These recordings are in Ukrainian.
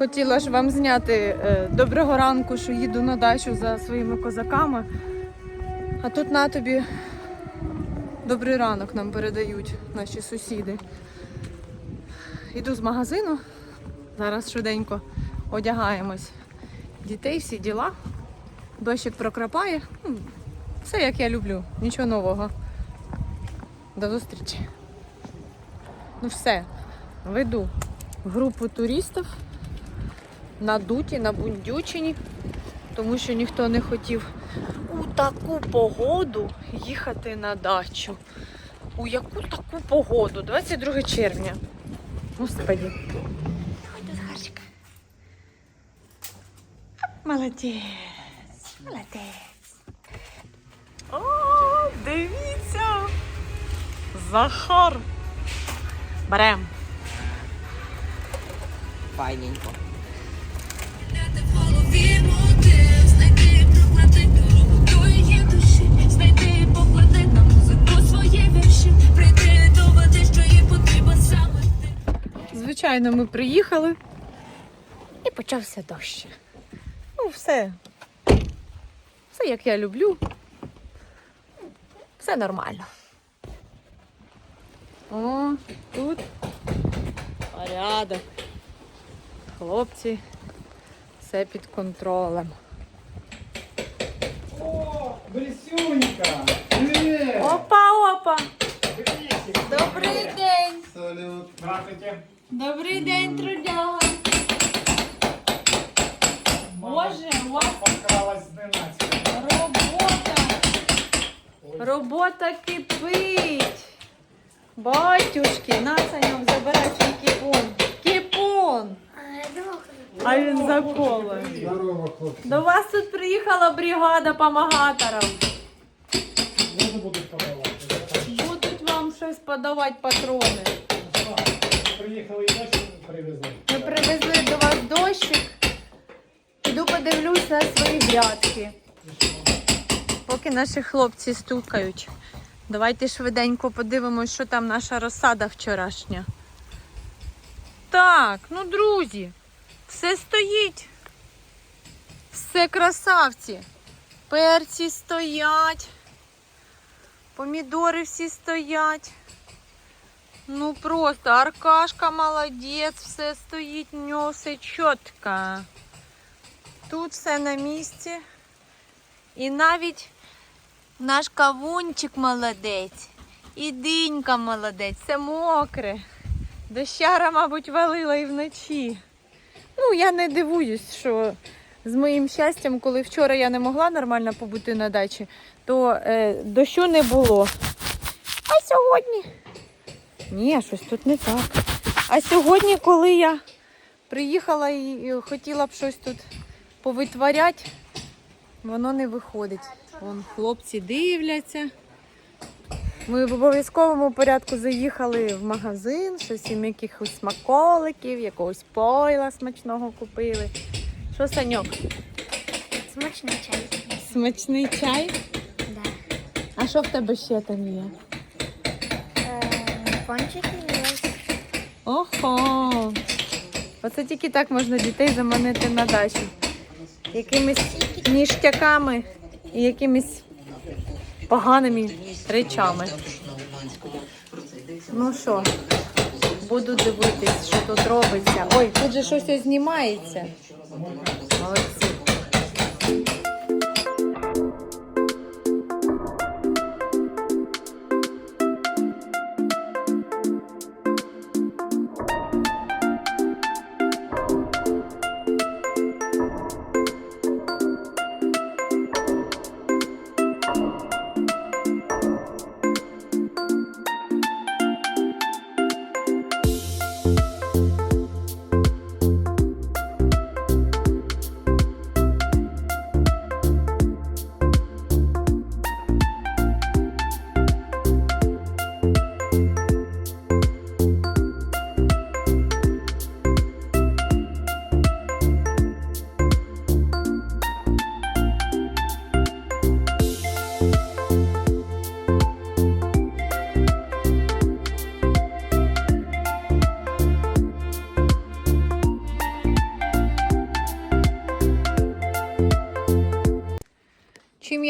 Хотіла ж вам зняти е, доброго ранку, що їду на дачу за своїми козаками. А тут на тобі добрий ранок нам передають наші сусіди. Йду з магазину. Зараз швиденько одягаємось. Дітей, всі діла. Дощик прокрапає. Все як я люблю, нічого нового. До зустрічі. Ну все, веду групу туристів надуті, набундючені, тому що ніхто не хотів у таку погоду їхати на дачу. У яку таку погоду? 22 червня. Господи. Молодець. Молодець. О, дивіться. Захар. Берем. Файненько. Звичайно, ми приїхали. І почався дощ. Ну, все. Все як я люблю. Все нормально. О, тут порядок. Хлопці, все під контролем. О, Брисюнька! Привет! Опа, опа! Привет! Добрий день! Салют! Здравствуйте! Добрий день, трудяга! Боже, у вас Подкралась зненацька. робота! Робота кипить! Батюшки, на Саньок, забирай свій кіпон. Кіпон! А він за коло. Здорово, хлопці. До вас тут приїхала бригада помагаторів. Воду будуть подавати. Будуть вам щось подавати патрони. Приїхали і дощ привезли. Ми привезли до вас дощик. Піду подивлюсь на свої грядки. Поки наші хлопці стукають. Давайте швиденько подивимось, що там наша розсада вчорашня. Так, ну друзі, все стоїть. Все красавці. Перці стоять. Помідори всі стоять. Ну просто Аркашка молодець, все стоїть, в нього все чітко. Тут все на місці. І навіть наш кавунчик молодець. І динька молодець, все мокре. Дощара, мабуть, валила і вночі. Ну, я не дивуюсь, що з моїм щастям, коли вчора я не могла нормально побути на дачі, то е, дощу не було. А сьогодні ні, щось тут не так. А сьогодні, коли я приїхала і хотіла б щось тут повитворяти, воно не виходить. Вон хлопці дивляться. Ми в обов'язковому порядку заїхали в магазин, щось їм якихось смаколиків, якогось пойла смачного купили. Що, Саньок, Смачний чай. смачний чай? Да. А що в тебе ще там є? Пончики є. Охо. Оце тільки так можна дітей заманити на дачу. Якимись ніштяками і якимись поганими речами. Ну що, буду дивитись, що тут робиться. Ой, тут же щось знімається.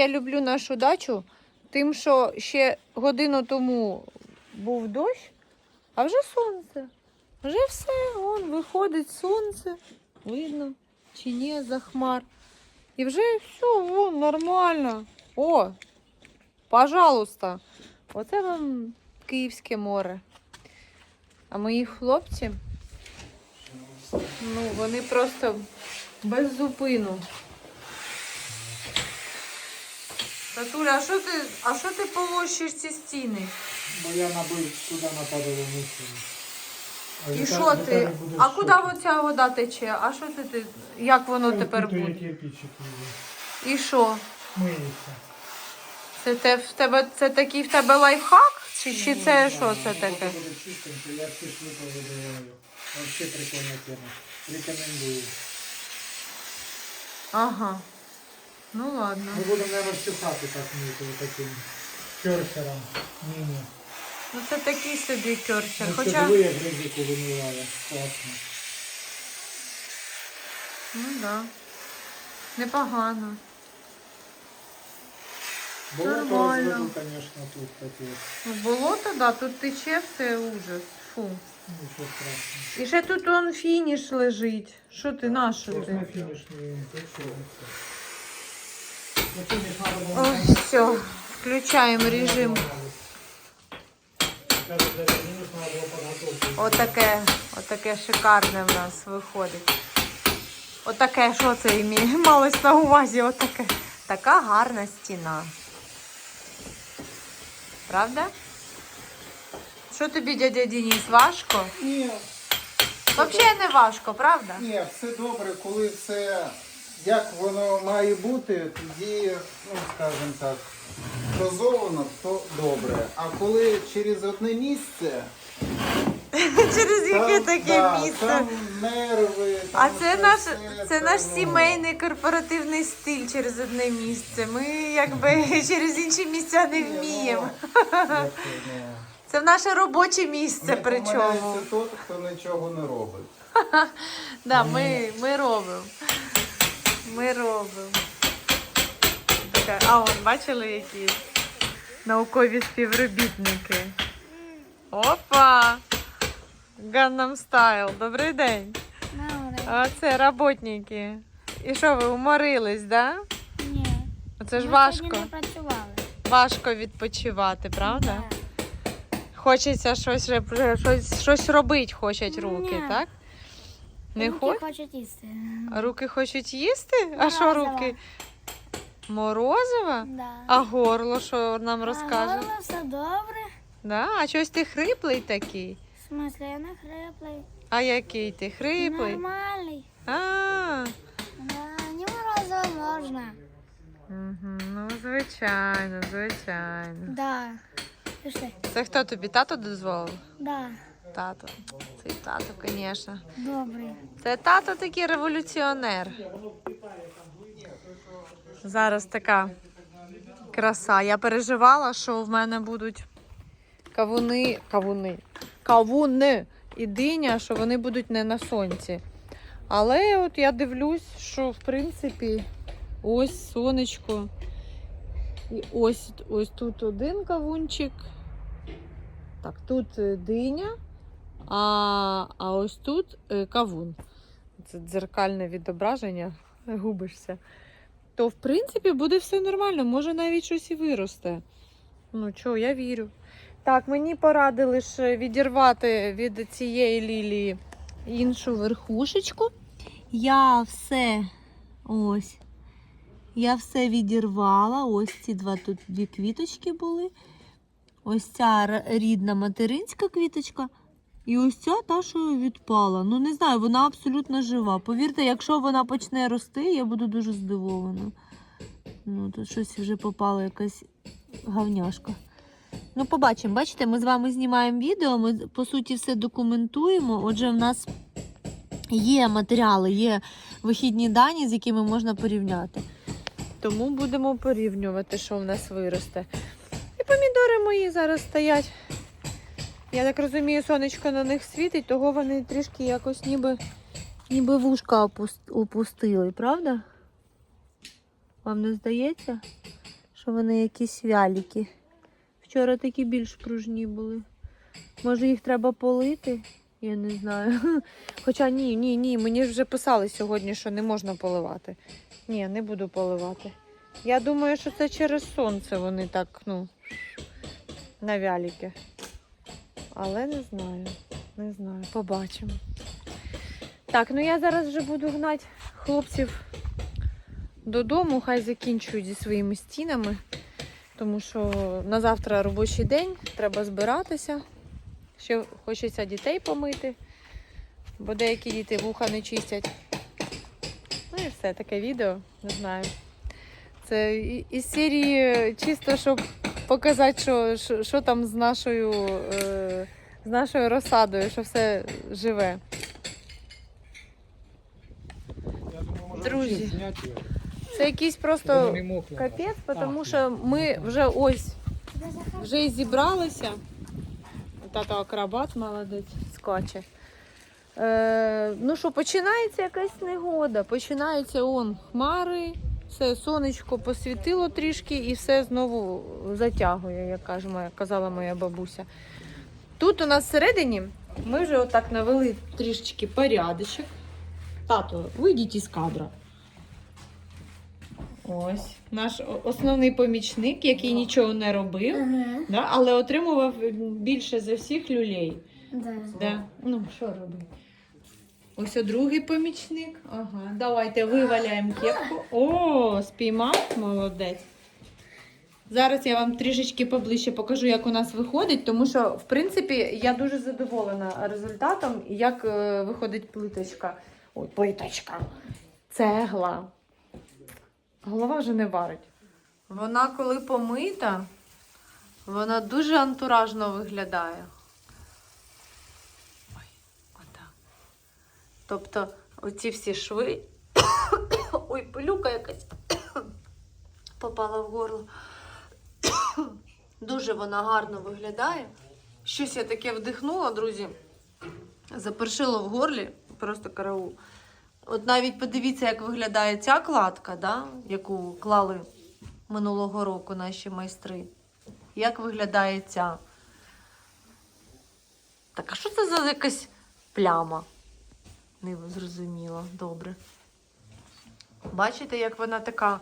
Я люблю нашу дачу? Тим, що ще годину тому був дощ, а вже сонце. Вже все, вон виходить сонце. Видно, чи ні, за хмар. І вже все, вон, нормально. О, пожалуйста. Оце вам Київське море. А мої хлопці, ну, вони просто без зупину. Татуля, а що ти, а що ти полощиш ці стіни? Бо я набив туди на падову мусору. І що ти? А куди оця вода тече? А що ти, ти? Як воно тепер буде? І що? Миється. Це те в тебе це такий в тебе лайфхак? Чи, чи це що це таке? Я шлюпи видаваю. Вообще прикольна тема. Рекомендую. Ага. Ну ладно. Ми будемо, наверное, всю хату так мити таким керхером. Міні. Ну це такий собі керчер. Ну, Хоча. диви, як ризику вимиває. Класно. Ну да. Непогано. Болото Нормально. розведу, звісно, тут таке. Ну, болото, да, тут тече все ужас. Фу. Нічого страшного. І ще тут он фініш лежить. Що ти на що ти? на фінішній точці. На фініш треба було. Ой, все. Включаємо режим. Отаке, отаке шикарне в нас виходить. Отаке, що це ім'я? Малось на увазі, отаке. Така гарна стіна. Правда? Що тобі, дядя Денис, важко? Ні, Взагалі не важко, правда? ні, все добре, коли все як воно має бути, тоді, ну скажімо так, дозовано, то добре. А коли через одне місце, Через яке там, таке да, місце? там нерви. А це наш, це наш ну, сімейний корпоративний стиль через одне місце. Ми якби через інші місця не ні, ну, вміємо. як це, ну, Це в наше робоче місце, не причому. помиляється тот, хто нічого не робить. Да, ми, ми робимо. Ми робимо. Така, а вон, бачили які наукові співробітники. Опа! Gangnam Style. Добрий день. А це роботники. І що, ви уморились, да? Ні. Оце ж Ми важко. сьогодні не працювали. Важко відпочивати, правда? Хочеться щось, щось, щось робити, хочуть руки, Ні. так? Не Руки хочуть? хочуть їсти. Руки хочуть їсти? А що Морозиво. руки? Морозива? Да. А горло що нам А розкаже? горло все добре. Да? А щось ти хриплий такий? В смислі, я не хриплий. А який ти хриплий? Нормальний. А, Да, не морозиво можна. угу. ну звичайно, звичайно. Да. Пішли. Це хто тобі тато дозволив? Да. Тато. Цей тато, звісно. Добрий. Це тато такий революціонер. Зараз така краса. Я переживала, що в мене будуть кавуни, кавуни, кавуни і диня, що вони будуть не на сонці. Але от я дивлюсь, що в принципі ось сонечко. І ось, ось тут один кавунчик. Так, тут е, диня, а, а ось тут е, кавун. Це дзеркальне відображення, губишся. То, в принципі, буде все нормально, може навіть щось і виросте. Ну чого, я вірю. Так, мені порадили ж відірвати від цієї лілії іншу верхушечку. Я все ось. Я все відірвала. Ось ці два тут дві квіточки були. Ось ця рідна материнська квіточка. І ось ця та, що відпала. Ну не знаю, вона абсолютно жива. Повірте, якщо вона почне рости, я буду дуже здивована. Ну, тут щось вже попала якась гавняшка. Ну, побачимо. Бачите, ми з вами знімаємо відео, ми по суті все документуємо. Отже, в нас є матеріали, є вихідні дані, з якими можна порівняти. Тому будемо порівнювати, що в нас виросте. І помідори мої зараз стоять. Я так розумію, сонечко на них світить, того вони трішки якось ніби, ніби вушка опустили, правда? Вам не здається? що вони якісь вяліки. Вчора такі більш пружні були. Може їх треба полити? Я не знаю. Хоча ні, ні, ні, мені вже писали сьогодні, що не можна поливати. Ні, не буду поливати. Я думаю, що це через сонце вони так, ну, на вяліки. Але не знаю. Не знаю, побачимо. Так, ну я зараз вже буду гнати хлопців додому, хай закінчують зі своїми стінами, тому що на завтра робочий день, треба збиратися. Ще хочеться дітей помити, бо деякі діти вуха не чистять. Ну і все, таке відео, не знаю. Це із серії чисто, щоб показати, що, що, що там з нашою, е, з нашою розсадою, що все живе. Я думаю, може Друзі. зняти його. Це якийсь просто не мокло. капець, тому що ми вже ось вже і зібралися. Тато акробат молодець скаче. Е, ну що, починається якась негода. Починається он хмари, все сонечко посвітило трішки і все знову затягує, як каже моя, казала моя бабуся. Тут у нас всередині ми вже отак навели трішечки порядочок. Тато, вийдіть із кадра. Ось наш основний помічник, який нічого не робив, Ага. да, але отримував більше за всіх люлей. Да. Да. Ну, що робити? Ось о другий помічник. Ага, давайте виваляємо кепку. О, спіймав, молодець. Зараз я вам трішечки поближче покажу, як у нас виходить, тому що, в принципі, я дуже задоволена результатом, як е, виходить плиточка. Ой, плиточка. Цегла. Голова вже не варить. Вона, коли помита, вона дуже антуражно виглядає. Ой, отак. Тобто, оці всі шви. Ой, пилюка якась попала в горло. Дуже вона гарно виглядає. Щось я таке вдихнула, друзі. Запершило в горлі, просто караул. От навіть подивіться, як виглядає ця кладка, да, яку клали минулого року наші майстри. Як виглядає ця? Так, а що це за якась пляма? Не зрозуміло, добре. Бачите, як вона така,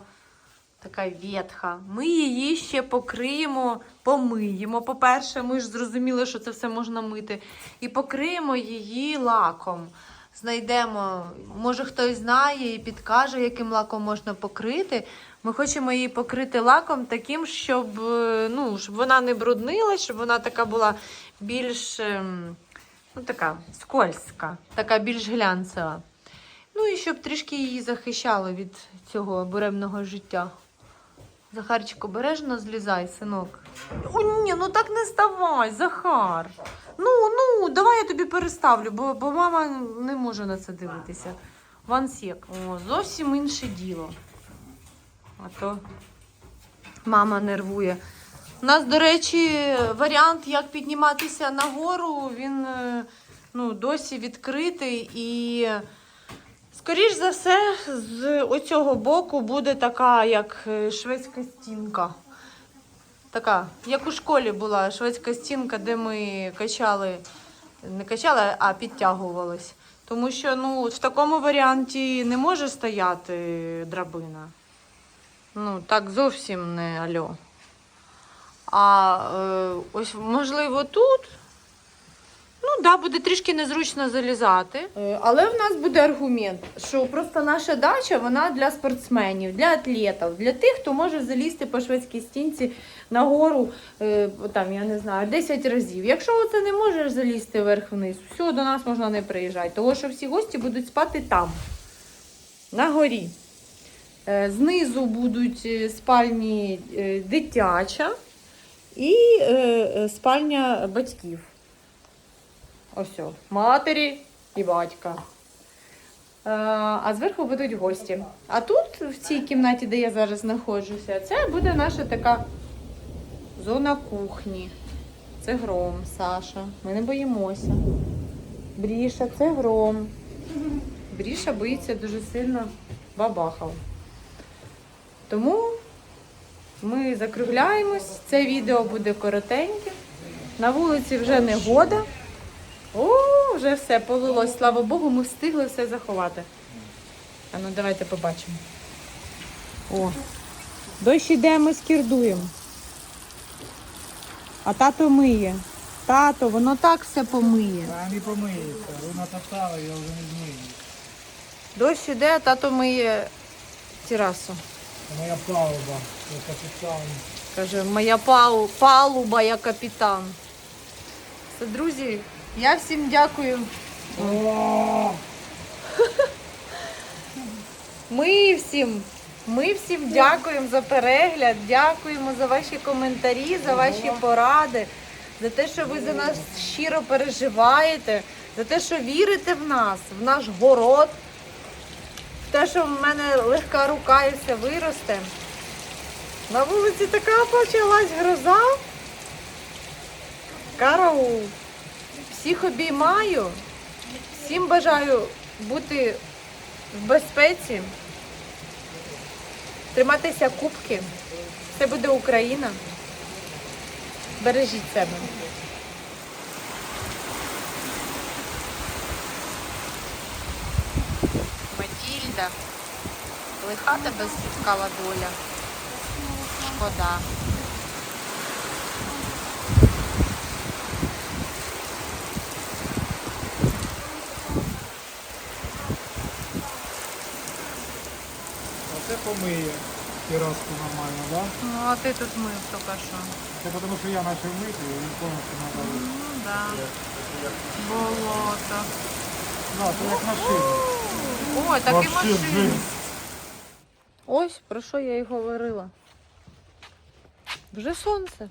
така ветха. Ми її ще покриємо, помиємо. По-перше, ми ж зрозуміли, що це все можна мити. І покриємо її лаком. Знайдемо, може хтось знає і підкаже, яким лаком можна покрити. Ми хочемо її покрити лаком таким, щоб, е, ну, щоб вона не бруднилась, щоб вона така була більш ем, ну, така скользька, така більш глянцева. Ну і щоб трішки її захищало від цього буремного життя. Захарчик, обережно злізай, синок. О, ні, ну так не ставай, Захар. Ну, ну, давай я тобі переставлю, бо, бо мама не може на це дивитися. Вансік. О, зовсім інше діло. А то мама нервує. У нас, до речі, варіант, як підніматися нагору, він е, ну, досі відкритий і. Скоріш за все, з оцього боку буде така, як е, шведська стінка. Така, як у школі була шведська стінка, де ми качали, не качали, а підтягувались. Тому що ну, в такому варіанті не може стояти драбина. Ну, так зовсім не альо. А е, ось, можливо, тут. Ну, да, буде трішки незручно залізати. Е, Але в нас буде аргумент, що просто наша дача вона для спортсменів, для атлетів, для тих, хто може залізти по шведській стінці нагору, е, там, я не знаю, 10 разів. Якщо ти не можеш залізти вверх-вниз, все, до нас можна не приїжджати, тому що всі гості будуть спати там, на горі. Е, Знизу будуть е, спальні дитяча і е, е, спальня батьків. Ось, о, матері і батька. Е, А зверху будуть гості. А тут, в цій кімнаті, де я зараз знаходжуся, це буде наша така зона кухні. Це гром, Саша. Ми не боїмося. Бріша, це гром. Бріша боїться дуже сильно бабахав. Тому Ми закругляємось. Це відео буде коротеньке. На вулиці вже негода. О, вже все полилось. Слава Богу, ми встигли все заховати. А ну давайте побачимо. О, дощ іде, ми скірдуємо. А тато миє. Тато, воно так все помиє. А не помиється, ви натоптали, я вже не змию. Дощ іде, а тато миє терасу. Моя палуба, я капітан. Каже, моя палу, палуба, я капітан. Це, друзі, я всім дякую. О! Ми всім, ми всім дякуємо за перегляд, дякуємо за ваші коментарі, за ваші поради, за те, що ви за нас щиро переживаєте, за те, що вірите в нас, в наш город, те, що в мене легка рука і все виросте. На вулиці така почалась гроза. Караул. Всіх обіймаю, всім бажаю бути в безпеці, триматися кубки. Це буде Україна. Бережіть себе. Матільда. Лиха тебе спіткала доля. Шкода. Оце помиє тераску нормально, да? Ну, а ти тут мив тільки що. Це тому що я почав мити, і він повністю надав. Ну, да. Болото. Да, це як машина. Ой, так і машина. жесть. Ось про що я і говорила. Вже сонце.